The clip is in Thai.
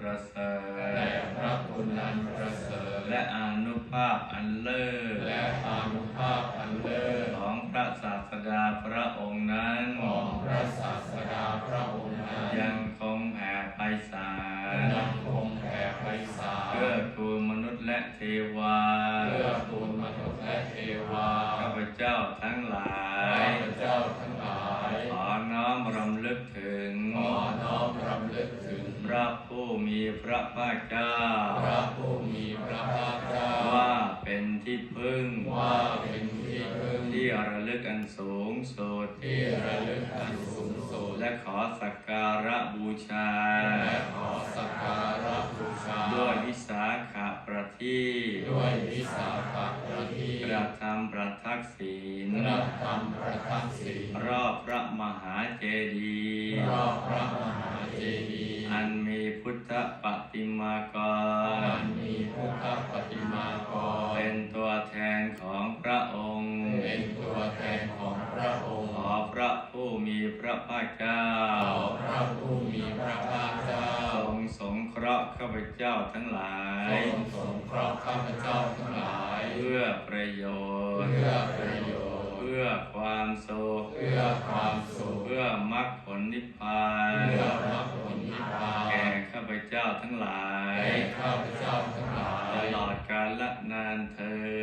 ประเสริฐและพระคุณอันประเสริฐและอนุภาพอันเลิศและอนุภาพอันเลิศของพระศาสดาพระองค์นั้นของพระศาสดาพระองค์นั้นยังคงแผ่ไปสารยังคงแผ่ไปสารเพื่อทูมนุษย์และเทวาเพื่อทูมนุษย์และเทวาข้าพเจ้าทั้งหลายข้าพเจ้าทั้งหลายขอน้อมรำลึกถึง ระผู้มีพระภาคเจ้า พระผู้มีพระภาคเจ้า ว่าเป็นที่พึ่ง ว่าเป็นที่พึ่ง ที่ระลึกอันสูงสุด ที่ระลึกอันสูงสุด และขอสักการะบูชา และขอสักการะบูชา ด้วยวิสาขะประทีปด้วยวิสาขประทีปกระทำประทักษิณกระทำประทักษิณรอบพระมหาเจดีย์รอบพระมหาเจดีย์อันมี พุทธปฏิมากรอันมีพุทธปฏิมากรเป็นตัวแทนของพระองค์ เป็นตัวแทนของพระองค์ ขอพระผู้มีพระภาคเจ้า ขอพระผู้มีพระภาคเจ้าทรงสงเคราะห์ข้าพเจ้าทั้งหลายทรงสงเคราะห์ข้าพเจ้าทั้งหลาย เพื่อประโยชน์ เพื่อประโยชน์เพื่อความสุข เพื่อความสุข เพื่อมรรคผลนิพพาน เพื่อมรรคผลนิพพาน จ้าทั้งหลาย ข้าพเจ้าทั้งหลาย ตลอดกาลและนานเธอ